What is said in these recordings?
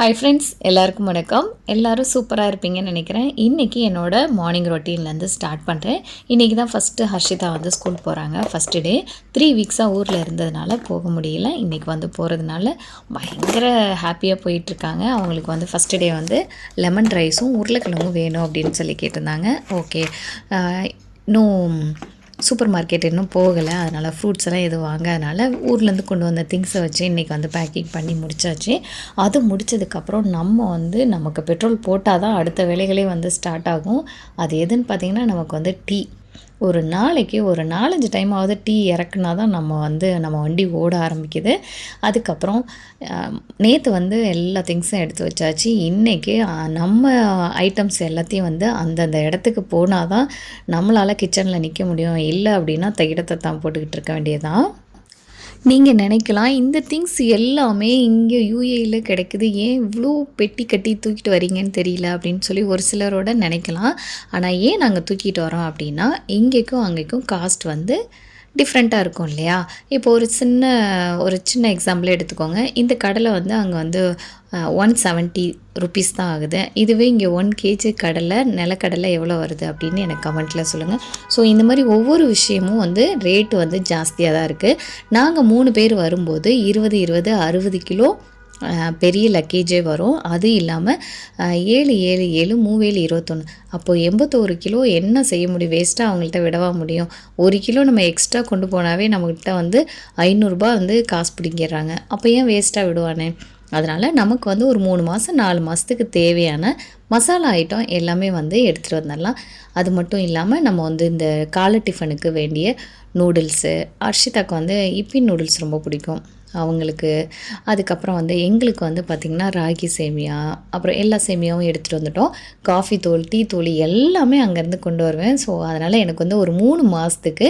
Hi friends எல்லாருக்கும் வணக்கம். எல்லாரும் சூப்பராக இருப்பீங்கன்னு நினைக்கிறேன். இன்றைக்கி என்னோடய மார்னிங் ரொட்டீன்லேருந்து ஸ்டார்ட் பண்ணுறேன் இன்றைக்கி தான் ஃபஸ்ட்டு ஹர்ஷிதா வந்து ஸ்கூல் போகிறாங்க ஃபஸ்ட்டு டே த்ரீ வீக்ஸாக ஊரில் இருந்ததுனால போக முடியல. இன்றைக்கி வந்து போகிறதுனால பயங்கர ஹாப்பியாக போயிட்டுருக்காங்க அவங்களுக்கு வந்து ஃபஸ்ட்டு டே வந்து லெமன் ரைஸும் உருளைக்கிழங்கும் வேணும் அப்படின்னு சொல்லி கேட்டிருந்தாங்க. ஓகே இன்னும் சூப்பர் மார்க்கெட் இன்னும் போகலை அதனால் ஃப்ரூட்ஸ் எல்லாம் எதுவும் வாங்காதனால ஊர்லேருந்து கொண்டு வந்த திங்ஸை வச்சு இன்றைக்கி வந்து பேக்கிங் பண்ணி முடிச்சாச்சு. அது முடிச்சதுக்கப்புறம் நம்ம வந்து நமக்கு பெட்ரோல் போட்டால் தான் அடுத்த வேலைகளே வந்து ஸ்டார்ட் ஆகும். அது எதுன்னு பார்த்திங்கன்னா நமக்கு வந்து டீ ஒரு நாளைக்கு ஒரு நாலஞ்சு டைமாவது டீ இறக்குனா தான் நம்ம வந்து நம்ம வண்டி ஓட ஆரம்பிக்குது. அதுக்கப்புறம் நேற்று வந்து எல்லா திங்ஸும் எடுத்து வச்சாச்சு. இன்றைக்கி நம்ம ஐட்டம்ஸ் எல்லாத்தையும் வந்து அந்தந்த இடத்துக்கு போனால் தான் நம்மளால் கிச்சனில் நிற்க முடியும். இல்லை அப்படின்னா தையிடத்தை தான் போட்டுக்கிட்டு இருக்க வேண்டியதான் நீங்கள் நினைக்கலாம் இந்த திங்ஸ் எல்லாமே இங்கே யூஏயில் கிடைக்குது. ஏன் இவ்வளோ பெட்டி கட்டி தூக்கிட்டு வரீங்கன்னு தெரியல அப்படின்னு சொல்லி ஒரு சிலரோட நினைக்கலாம். ஆனால் ஏன் நாங்கள் தூக்கிட்டு வரோம் அப்படின்னா இங்கேக்கும் அங்கேக்கும் காஸ்ட் வந்து டிஃப்ரெண்ட்டாக இருக்கும் இல்லையா? இப்போ ஒரு சின்ன ஒரு சின்ன எக்ஸாம்பிளே எடுத்துக்கோங்க. இந்த கடலை வந்து அங்கே வந்து ஒன் செவன்ட்டி ருபீஸ் தான் ஆகுது. இதுவே இங்கே ஒன் கேஜி கடலை நிலக்கடலை எவ்வளோ வருது அப்படின்னு எனக்கு கமெண்ட்டில் சொல்லுங்கள் ஸோ இந்த மாதிரி ஒவ்வொரு விஷயமும் வந்து ரேட்டு வந்து ஜாஸ்தியாக தான் இருக்குது நாங்கள் மூணு பேர் வரும்போது இருபது இருபது அறுபது கிலோ பெரிய லக்கேஜே வரும். அது இல்லாமல் ஏழு ஏழு ஏழு மூவேழு இருபத்தொன்று அப்போது எண்பத்தோரு கிலோ என்ன செய்ய முடியும்? வேஸ்ட்டாக அவங்கள்ட்ட விடவா முடியும்? ஒரு கிலோ நம்ம எக்ஸ்ட்ரா கொண்டு போனாவே நம்மக்கிட்ட வந்து ஐநூறுரூபா வந்து காசு பிடிங்கிடுறாங்க. அப்போ ஏன் வேஸ்ட்டாக விடுவானே? அதனால் நமக்கு வந்து ஒரு மூணு மாதம் நாலு மாதத்துக்கு தேவையான மசாலா ஐட்டம் எல்லாமே வந்து எடுத்துகிட்டு வந்துடலாம். அது மட்டும் இல்லாமல் நம்ம வந்து இந்த காலை டிஃபனுக்கு வேண்டிய நூடுல்ஸு அர்ஷிதாக்கு வந்து இப்பி நூடுல்ஸ் ரொம்ப பிடிக்கும். அவங்களுக்கு அதுக்கப்புறம் வந்து எங்களுக்கு வந்து பார்த்திங்கன்னா ராகி சேமியா அப்புறம் எல்லா சேமியாவும் எடுத்துகிட்டு வந்துட்டோம். காஃபி தூள் டீ தூள் எல்லாமே அங்கேருந்து கொண்டு வருவேன். ஸோ அதனால் எனக்கு வந்து ஒரு மூணு மாதத்துக்கு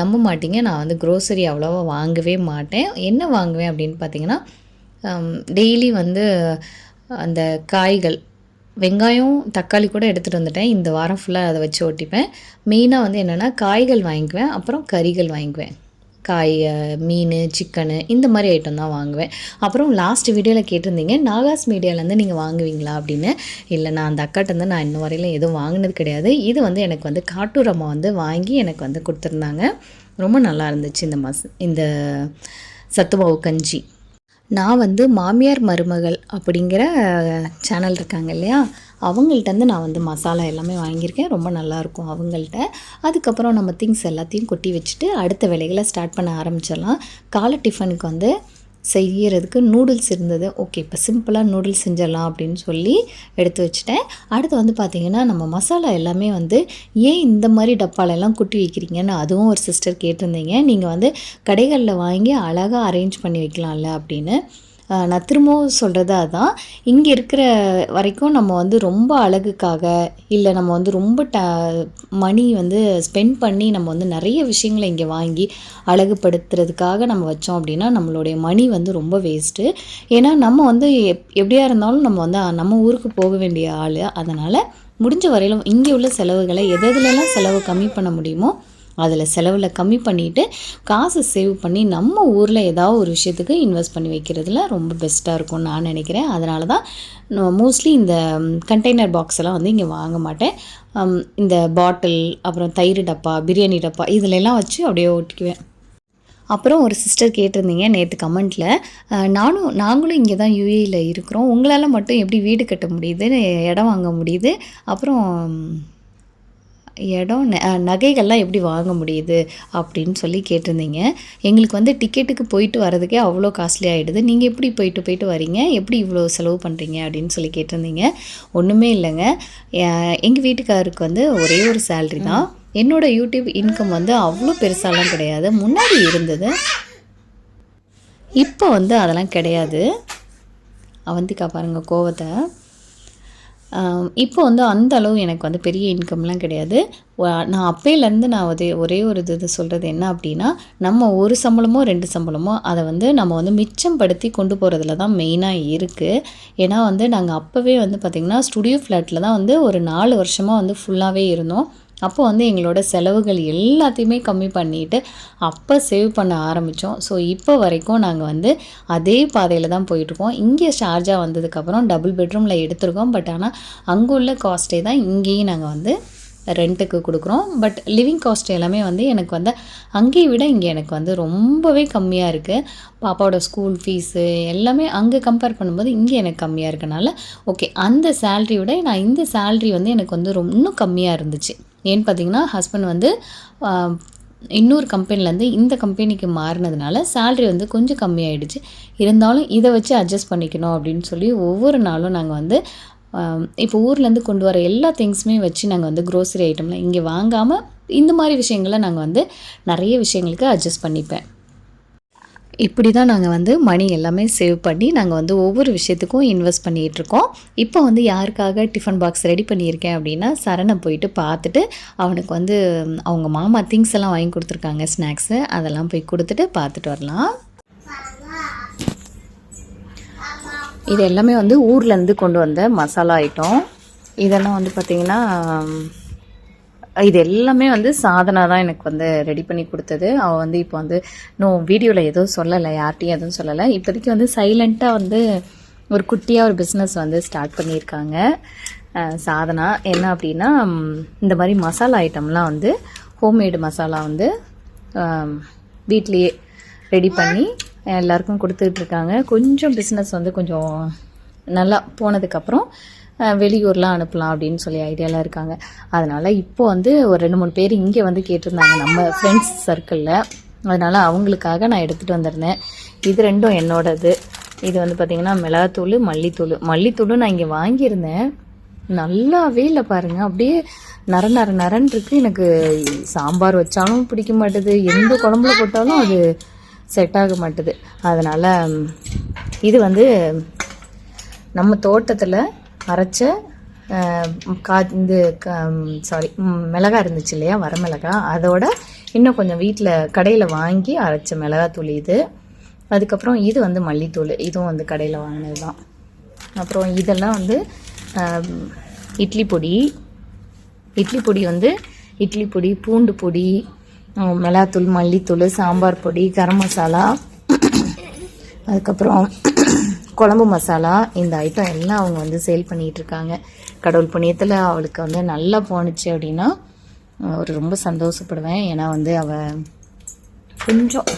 நம்ப மாட்டிங்க. நான் வந்து க்ரோசரி அவ்வளோவா வாங்கவே மாட்டேன். என்ன வாங்குவேன் அப்படின்னு பார்த்தீங்கன்னா டெய்லி வந்து அந்த காய்கள் வெங்காயம் தக்காளி கூட எடுத்துகிட்டு வந்துட்டேன். இந்த வாரம் ஃபுல்லாக அதை வச்சு ஓட்டிப்பேன். மெயினாக வந்து என்னென்னா காய்கள் வாங்கிக்குவேன் அப்புறம் கறிகள் வாங்கிக்குவேன். காய் மீன் சிக்கனு இந்த மாதிரி ஐட்டம் தான் வாங்குவேன். அப்புறம் லாஸ்ட் வீடியோவில் கேட்டிருந்தீங்க நாகாஸ் மீடியாவிலேருந்து நீங்கள் வாங்குவீங்களா அப்படின்னு? இல்லை நான் அந்த அக்காட்டேருந்து நான் இன்ன வரையிலும் எதுவும் வாங்கினது கிடையாது. இது வந்து எனக்கு வந்து காட்டூர் அம்மா வந்து வாங்கி எனக்கு வந்து கொடுத்துருந்தாங்க. ரொம்ப நல்லா இருந்துச்சு இந்த மாசம் இந்த சத்துமாவு கஞ்சி. நான் வந்து மாமியார் மருமகள் அப்படிங்கிற சேனல் இருக்காங்க இல்லையா? அவங்கள்ட்டேருந்து நான் வந்து மசாலா எல்லாமே வாங்கியிருக்கேன். ரொம்ப நல்லாயிருக்கும் அவங்கள்ட்ட. அதுக்கப்புறம் நம்ம திங்ஸ் எல்லாத்தையும் கொட்டி வச்சுட்டு அடுத்த வேலைகளை ஸ்டார்ட் பண்ண ஆரம்பிச்சிடலாம். காலை டிஃபனுக்கு வந்து செய்கிறதுக்கு நூடுல்ஸ் இருந்தது. ஓகே இப்போ சிம்பிளாக நூடுல்ஸ் செஞ்சிடலாம் அப்படின்னு சொல்லி எடுத்து வச்சுட்டேன். அடுத்து வந்து பார்த்திங்கன்னா நம்ம மசாலா எல்லாமே வந்து ஏன் இந்த மாதிரி டப்பாலெல்லாம் குட்டி வைக்கிறீங்கன்னு அதுவும் ஒரு சிஸ்டர் கேட்டிருந்தீங்க. நீங்கள் வந்து கடைகளில் வாங்கி அழகாக அரேஞ்ச் பண்ணி வைக்கலாம்ல அப்படின்னு. நான் திரும்பவும் சொல்கிறது அதான். இங்கே இருக்கிற வரைக்கும் நம்ம வந்து ரொம்ப அழகுக்காக இல்லை நம்ம வந்து ரொம்ப ட மணி வந்து ஸ்பெண்ட் பண்ணி நம்ம வந்து நிறைய விஷயங்களை இங்கே வாங்கி அழகுபடுத்துறதுக்காக நம்ம வச்சோம் அப்படின்னா நம்மளுடைய மணி வந்து ரொம்ப வேஸ்ட்டு ஏன்னா நம்ம வந்து எப் எப்படியா இருந்தாலும் நம்ம வந்து நம்ம ஊருக்கு போக வேண்டிய ஆள். அதனால் முடிஞ்ச வரையிலும் இங்கே உள்ள செலவுகளை எது எதுலலாம் செலவு கம்மி பண்ண முடியுமோ அதில் செலவில் கம்மி பண்ணிவிட்டு காசை சேவ் பண்ணி நம்ம ஊரில் ஏதாவது ஒரு விஷயத்துக்கு இன்வெஸ்ட் பண்ணி வைக்கிறதுல ரொம்ப பெஸ்ட்டாக இருக்கும்னு நான் நினைக்கிறேன். அதனால தான் மோஸ்ட்லி இந்த கண்டெய்னர் பாக்ஸ் எல்லாம் வந்து இங்கே வாங்க மாட்டேன். இந்த பாட்டில் அப்புறம் தயிர் டப்பா பிரியாணி டப்பா இதிலெல்லாம் வச்சு அப்படியே ஒட்டிக்குவேன் அப்புறம் ஒரு சிஸ்டர் கேட்டிருந்தீங்க நேற்று கமெண்ட்டில் நானும் நாங்களும் இங்கே தான் யூஏயில் இருக்கிறோம். உங்களால் மட்டும் எப்படி வீடு கட்ட முடியுது இடம் வாங்க முடியுது. அப்புறம் இடம் நகைகள்லாம் எப்படி வாங்க முடியுது அப்படின்னு சொல்லி கேட்டிருந்தீங்க. எங்களுக்கு வந்து டிக்கெட்டுக்கு போயிட்டு வரதுக்கே அவ்வளோ காஸ்ட்லி ஆகிடுது நீங்கள் எப்படி போயிட்டு போயிட்டு வரீங்க? எப்படி இவ்வளோ செலவு பண்ணுறீங்க அப்படின்னு சொல்லி கேட்டிருந்தீங்க. ஒன்றுமே இல்லைங்க. எங்கள் வீட்டுக்காருக்கு வந்து ஒரே ஒரு சேல்ரி தான். என்னோடய யூடியூப் இன்கம் வந்து அவ்வளோ பெருசாலாம் கிடையாது. முன்னாடி இருந்தது. இப்போ வந்து அதெல்லாம் கிடையாது. அவந்திக்கா பாருங்கள் கோவத்தை. இப்போ வந்து அந்த அளவு எனக்கு வந்து பெரிய இன்கம்லாம் கிடையாது. நான் அப்பையிலேருந்து நான் ஒரே ஒரே ஒரு இது சொல்கிறது என்ன அப்படின்னா நம்ம ஒரு சம்பளமோ ரெண்டு சம்பளமோ அதை வந்து நம்ம வந்து மிச்சம் படுத்தி கொண்டு போகிறதுல தான் மெயினாக இருக்குது ஏன்னா வந்து நாங்கள் அப்போவே வந்து பார்த்திங்கன்னா ஸ்டுடியோ ஃப்ளாட்டில் தான் வந்து ஒரு நாலு வருஷமாக வந்து ஃபுல்லாகவே இருந்தோம். அப்போ வந்து எங்களோட செலவுகள் எல்லாத்தையுமே கம்மி பண்ணிட்டு அப்போ சேவ் பண்ண ஆரம்பித்தோம் ஸோ இப்போ வரைக்கும் நாங்கள் வந்து அதே பாதையில் தான் போயிட்டுருக்கோம். இங்கே ஷார்ஜா வந்ததுக்கப்புறம் டபுள் பெட்ரூமில் எடுத்திருக்கோம். பட் ஆனால் அங்கே உள்ள காஸ்ட்டே தான் இங்கேயும் நாங்கள் வந்து ரெண்ட்டுக்கு கொடுக்குறோம். பட் லிவிங் காஸ்ட் எல்லாமே வந்து எனக்கு வந்து அங்கேயை விட இங்கே எனக்கு வந்து ரொம்பவே கம்மியாக இருக்குது பாப்பாவோட ஸ்கூல் ஃபீஸு எல்லாமே அங்கே கம்பேர் பண்ணும்போது இங்கே எனக்கு கம்மியாக இருக்கனால ஓகே அந்த சேல்ரி விட நான் இந்த சேல்ரி வந்து எனக்கு வந்து ரொம்ப இன்னும் கம்மியாக இருந்துச்சு. ஏன்னு பார்த்தீங்கன்னா ஹஸ்பண்ட் வந்து இன்னொரு கம்பெனிலேருந்து இந்த கம்பெனிக்கு மாறினதுனால சேல்ரி வந்து கொஞ்சம் கம்மியாயிடுச்சு. இருந்தாலும் இதை வச்சு அட்ஜஸ்ட் பண்ணிக்கணும் அப்படின்னு சொல்லி ஒவ்வொரு நாளும் நாங்கள் வந்து இப்போ ஊர்லேருந்து கொண்டு வர எல்லா திங்ஸுமே வச்சு நாங்கள் வந்து க்ரோசரி ஐட்டம்லாம் இங்கே வாங்காமல் இந்த மாதிரி விஷயங்களை நாங்கள் வந்து நிறைய விஷயங்களுக்கு அட்ஜஸ்ட் பண்ணிப்பேன். இப்படி தான் நாங்கள் வந்து மணி எல்லாமே சேவ் பண்ணி நாங்கள் வந்து ஒவ்வொரு விஷயத்துக்கும் இன்வெஸ்ட் பண்ணிகிட்ருக்கோம் இப்போ வந்து யாருக்காக டிஃபன் பாக்ஸ் ரெடி பண்ணியிருக்கேன் அப்படின்னா சரணை போயிட்டு பார்த்துட்டு அவனுக்கு வந்து அவங்க மாமா திங்ஸ் எல்லாம் வாங்கி கொடுத்துருக்காங்க ஸ்நாக்ஸு அதெல்லாம் போய் கொடுத்துட்டு பார்த்துட்டு வரலாம். இது எல்லாமே வந்து ஊர்லேருந்து கொண்டு வந்த மசாலா ஐட்டம் இதெல்லாம் வந்து பார்த்திங்கன்னா இது எல்லாமே வந்து சாதனா தான் எனக்கு வந்து ரெடி பண்ணி கொடுத்தது. அவள் வந்து இப்போ வந்து இன்னும் வீடியோவில் எதுவும் சொல்லலை யார்கிட்டையும் எதுவும் சொல்லலை. இப்போதைக்கு வந்து சைலண்ட்டாக வந்து ஒரு குட்டியாக ஒரு பிஸ்னஸ் வந்து ஸ்டார்ட் பண்ணியிருக்காங்க. சாதனா. என்ன அப்படின்னா இந்த மாதிரி மசாலா ஐட்டம்லாம் வந்து ஹோம்மேடு மசாலா வந்து வீட்லேயே ரெடி பண்ணி எல்லாருக்கும் கொடுத்துட்ருக்காங்க கொஞ்சம் பிஸ்னஸ் வந்து கொஞ்சம் நல்லா போனதுக்கப்புறம் வெளியூர்லாம் அனுப்பலாம் அப்படின்னு சொல்லி ஐடியாலாம் இருக்காங்க. அதனால் இப்போ வந்து ஒரு ரெண்டு மூணு பேர் இங்கே வந்து கேட்டிருந்தாங்க நம்ம ஃப்ரெண்ட்ஸ் சர்க்கிளில் அதனால் அவங்களுக்காக நான் எடுத்துகிட்டு வந்திருந்தேன். இது ரெண்டும் என்னோடது. இது வந்து பார்த்திங்கன்னா மிளகாத்தூள் மல்லித்தூள். மல்லித்தூளும் நான் இங்கே வாங்கியிருந்தேன். நல்லாவே இல்லை பாருங்கள் அப்படியே நர நர நரன்ருக்கு எனக்கு சாம்பார் வச்சாலும் பிடிக்க மாட்டுது. எந்த குழம்புல போட்டாலும் அது செட் ஆக மாட்டுது. அதனால் இது வந்து நம்ம தோட்டத்தில் அரைச்ச கா இந்த சாரி மிளகா இருந்துச்சு இல்லையா வரமிளகா அதோட இன்னும் கொஞ்சம் வீட்டில் கடையில் வாங்கி அரைச்ச மிளகாத்தூள் இது. அதுக்கப்புறம் இது வந்து மல்லித்தூள். இதுவும் வந்து கடையில் வாங்கினது தான் அப்புறம் இதெல்லாம் வந்து இட்லி பொடி. இட்லி பொடி வந்து இட்லி பொடி பூண்டு பொடி மிளகாத்தூள் மல்லித்தூள் சாம்பார் பொடி கரம் மசாலா. அதுக்கப்புறம் குழம்பு மசாலா இந்த ஐட்டம் எல்லாம் அவங்க வந்து சேல் பண்ணிகிட்டு இருக்காங்க. கடவுள் புண்ணியத்தில் அவளுக்கு வந்து நல்லா போணுச்சு அப்படின்னா ஒரு ரொம்ப சந்தோஷப்படுவேன். ஏன்னா வந்து அவள் கொஞ்சம்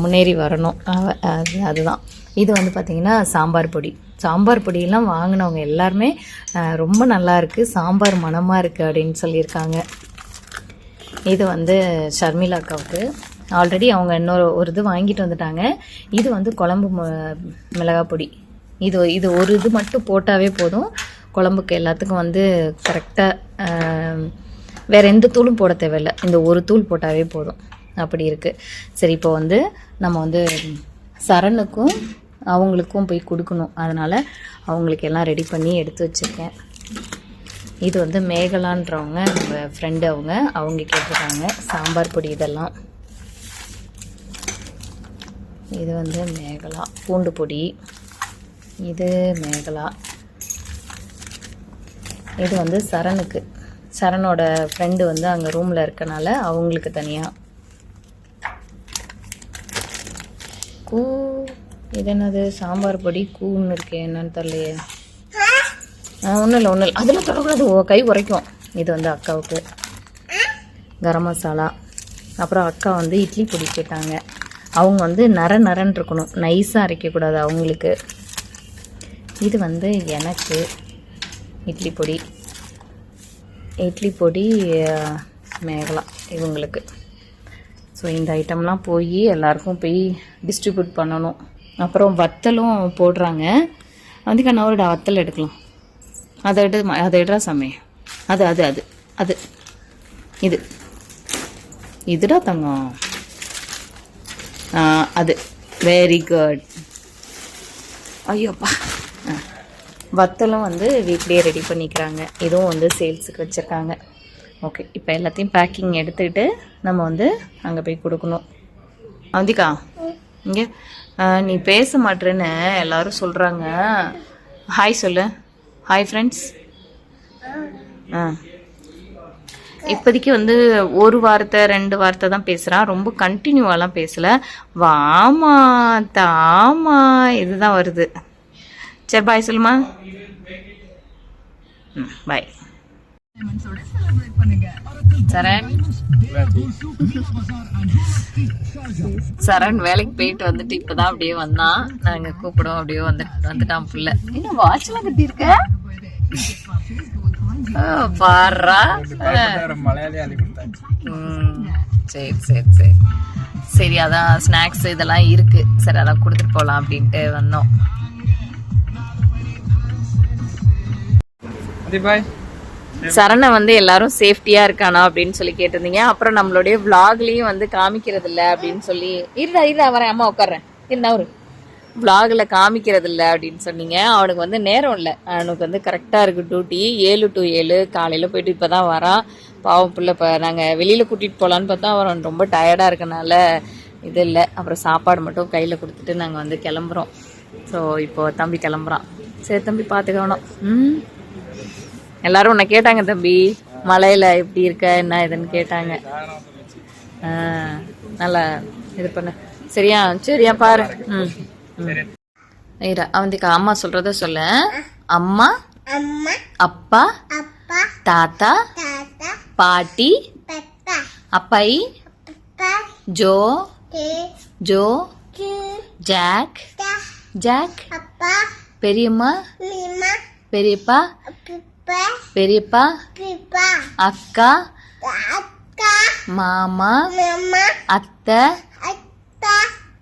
முன்னேறி வரணும். அது அதுதான். இது வந்து பார்த்திங்கன்னா சாம்பார் பொடி. சாம்பார் பொடியெல்லாம் வாங்கினவங்க எல்லாருமே ரொம்ப நல்லா இருக்குது சாம்பார் மணமாக இருக்குது அப்படின்னு சொல்லியிருக்காங்க. இது வந்து ஷர்மிளா அக்காவுக்கு ஆல்ரெடி அவங்க இன்னொரு ஒரு இது வாங்கிட்டு வந்துட்டாங்க. இது வந்து குழம்பு ம- மிளகாய் பொடி. இது இது ஒரு இது மட்டும் போட்டாவே போதும். குழம்புக்கு எல்லாத்துக்கும் வந்து கரெக்டாக வேறு எந்த தூளும் போட தேவையில்ல. இந்த ஒரு தூள் போட்டாவே போதும். அப்படி இருக்குது சரி இப்போ வந்து நம்ம வந்து சரணுக்கும் அவங்களுக்கும் போய் கொடுக்கணும். அதனால் அவங்களுக்கு எல்லாம் ரெடி பண்ணி எடுத்து வச்சுருக்கேன். இது வந்து மேகலான்றவங்க நம்ம ஃப்ரெண்டு அவங்க அவங்க கேட்டிருக்காங்க. சாம்பார் பொடி இதெல்லாம். இது வந்து மேகலா பூண்டு பொடி. இது மேகலா. இது வந்து சரணுக்கு. சரணோட ஃப்ரெண்டு வந்து அங்கே ரூமில் இருக்கனால அவங்களுக்கு தனியாக கூ இது என்னது? சாம்பார் பொடி கூன்னு இருக்கே என்னன்னு தெரியலையே. ஒன்றும் இல்லை ஒன்றும் இல்லை. அதில் தொடக்கூடாது. கை உரைக்கும். இது வந்து அக்காவுக்கு. கரம் மசாலா. அப்புறம் அக்கா வந்து இட்லி பொடி கேட்டாங்க. அவங்க வந்து நர நரன்னு இருக்கணும். நைஸாக அரைக்கக்கூடாது அவங்களுக்கு. இது வந்து எனக்கு இட்லி பொடி. இட்லி பொடி மேகலாம் மேகலா இவங்களுக்கு. ஸோ இந்த ஐட்டம்லாம் போய் எல்லாருக்கும் போய் டிஸ்ட்ரிபியூட் பண்ணணும். அப்புறம் வத்தலும் போடுறாங்க. வந்து கண்ணாவோட வத்தல் எடுக்கலாம். அதை எடு அதை எடுறா சாமி. அது அது அது அது. இது. இதுடா தங்கம். அது வெரி குட் ஐயோப்பா ஆ. வத்தலும் வந்து வீட்லேயே ரெடி பண்ணிக்கிறாங்க. இதுவும் வந்து சேல்ஸுக்கு வச்சுருக்காங்க. ஓகே இப்போ எல்லாத்தையும் பேக்கிங் எடுத்துக்கிட்டு நம்ம வந்து அங்கே போய் கொடுக்கணும். அவந்திகா. இங்கே நீ பேச மாட்டேன்னு எல்லாரும் சொல்கிறாங்க ஹாய் சொல்லு. ஹாய் ஃப்ரெண்ட்ஸ் ஆ. இப்போதைக்கு வந்து ஒரு வார்த்தை ரெண்டு வார்த்தை தான் பேசுகிறான் ரொம்ப கண்டினியூவாலாம் பேசலை. வாமா தாமா இதுதான் வருது. சரி பாய் சொல்லுமா. ம் பாய் சரண். சரண் வேலைக்கு போயிட்டு வந்துட்டு இப்பதான் அப்படியே வந்தான். நாங்க கூப்பிடுவோம் அப்படியே வந்து வந்துட்டான் புள்ள. இன்னும் வாட்ச்லாம் கட்டியிருக்க? பாடுறா சரி சரி சரி. சரி அதான் ஸ்நாக்ஸ் இதெல்லாம் இருக்கு. சரி அதான் கொடுத்துட்டு போகலாம் அப்படின்ட்டு வந்தோம். சரணை வந்து எல்லாரும் சேஃப்டியா இருக்கானா அப்படின்னு சொல்லி கேட்டிருந்தீங்க. அப்புறம் நம்மளுடைய விளாக்லயும் வந்து காமிக்கிறது இல்ல அப்படின்னு சொல்லி. இருடா இருடா வரேன் அம்மா உட்கார்றேன். இருந்தா ஒரு விளாகில் காமிக்கிறதில்ல அப்படின்னு சொன்னீங்க. அவனுக்கு வந்து நேரம் இல்லை. அவனுக்கு வந்து கரெக்டாக இருக்குது டியூட்டி ஏழு டு ஏழு. காலையில் போயிட்டு இப்போ தான் வரான் பாவம் பிள்ளை இப்போ நாங்கள் வெளியில் கூட்டிகிட்டு போகலான்னு பார்த்தா அவன் ரொம்ப டயர்டாக இருக்கனால இது இல்லை. அப்புறம் சாப்பாடு மட்டும் கையில் கொடுத்துட்டு நாங்கள் வந்து கிளம்புறோம். ஸோ இப்போது தம்பி கிளம்புறான். சரி தம்பி பார்த்துக்கணும் ம்? எல்லாரும் உன்னை கேட்டாங்க தம்பி. மலையில் எப்படி இருக்க? என்ன இதுன்னு கேட்டாங்க. ஆ, நல்லா இது பண்ண. சரியா? சரியா பாரு. ம். அவந்திக்கு அம்மா சொல்றத சொல்ல. அம்மா அம்மா அப்பா அப்பா தாத்தா தாத்தா பாட்டி பப்பா ஜோ கே ஜோ கே ஜாக் ஜாக் அப்பா பெரியம்மா மீமா பெரியப்பா பிப்பா பெரியப்பா பிப்பா அக்கா அக்கா மாமா அத்தா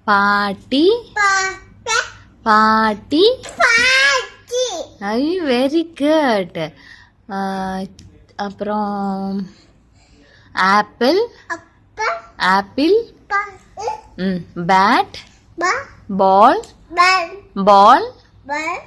பாட்டி. பாப்பா பாட்டி. பாட்டி ஐ வெரி குட் அப்புறம் ஆப்பிள். அப்பா ஆப்பிள். பா ம் பேட் பா பால் பன் பால் பன்